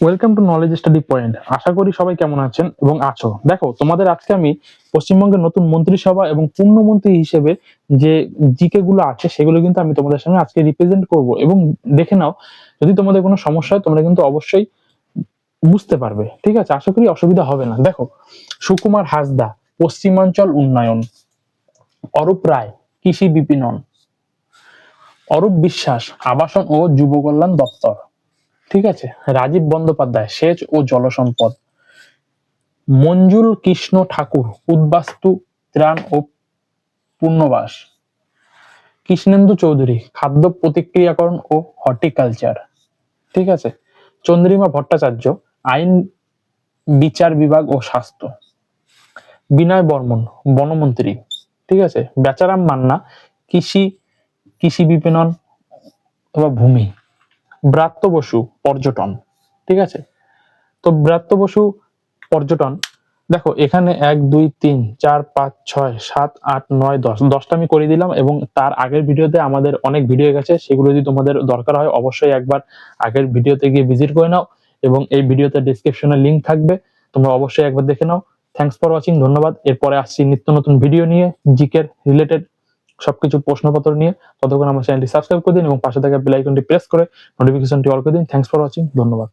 Welcome to knowledge study point আশা করি সবাই কেমন আছেন এবং আছো। দেখো, তোমাদের আজকে আমি পশ্চিমবঙ্গের নতুন মন্ত্রিসভা এবং পূর্ণমন্ত্রী হিসেবে যে জিকে গুলো আছে, সেগুলো কিন্তু আমি তোমাদের সামনে আজকে রিপ্রেজেন্ট করব। এবং দেখে নাও, যদি তোমাদের কোনো সমস্যা হয়, তোমরা কিন্তু অবশ্যই বুঝতে পারবে। ঠিক আছে? আশা করি অসুবিধা হবে না। দেখো, সুকুমার হাসদা, পশ্চিমাঞ্চল উন্নয়ন, অরূপ রায়, কৃষি বিপিনন অরূপ বিশ্বাস, আবাসন ও যুব কল্যাণ দপ্তর। ঠিক আছে? রাজীব বন্দ্যোপাধ্যায়, সেচ ও জলসম্পদ। মঞ্জুল কৃষ্ণ ঠাকুর, উদ্বাস্তু, ত্রাণ ও পুনর্বাস। কৃষ্ণেন্দু চৌধুরী, খাদ্য প্রতিক্রিয়াকরণ ও হর্টিকালচার। ঠিক আছে? চন্দ্রিমা ভট্টাচার্য, আইন, বিচার বিভাগ ও স্বাস্থ্য। বিনয় বর্মন, বনমন্ত্রী। ঠিক আছে? বেচারাম মান্না, কৃষি কৃষি বিপণন অথবা ভূমি। ব্রাত্য বসু পর্যটন, ঠিক আছে? তো ব্রাত্য বসু পর্যটন, দেখো এখানে এক, দুই, তিন, চার, পাঁচ, ছয়, সাত, আট, নয়, দশ, দশটা আমি করে দিলাম এবং তার আগের ভিডিওতে আমাদের অনেক ভিডিও গেছে, সেগুলো যদি তোমাদের দরকার হয় অবশ্যই একবার আগের ভিডিওতে গিয়ে ভিজিট করে নাও এবং এই ভিডিওতে ডিসক্রিপশনে লিঙ্ক থাকবে, তোমরা অবশ্যই একবার দেখে নাও। থ্যাংকস ফর ওয়াচিং ধন্যবাদ। এরপরে আসছি নিত্য নতুন ভিডিও নিয়ে, জিকের রিলেটেড সবকিছু প্রশ্নপত্র নিয়ে ততক্ষণ আমার চ্যানেলটি সাবস্ক্রাইব করে দিন এবং পাশে থাকা বেল আইকনটি প্রেস করে নোটিফিকেশনটি অল করে দিন। থ্যাংকস ফর ওয়াচিং ধন্যবাদ।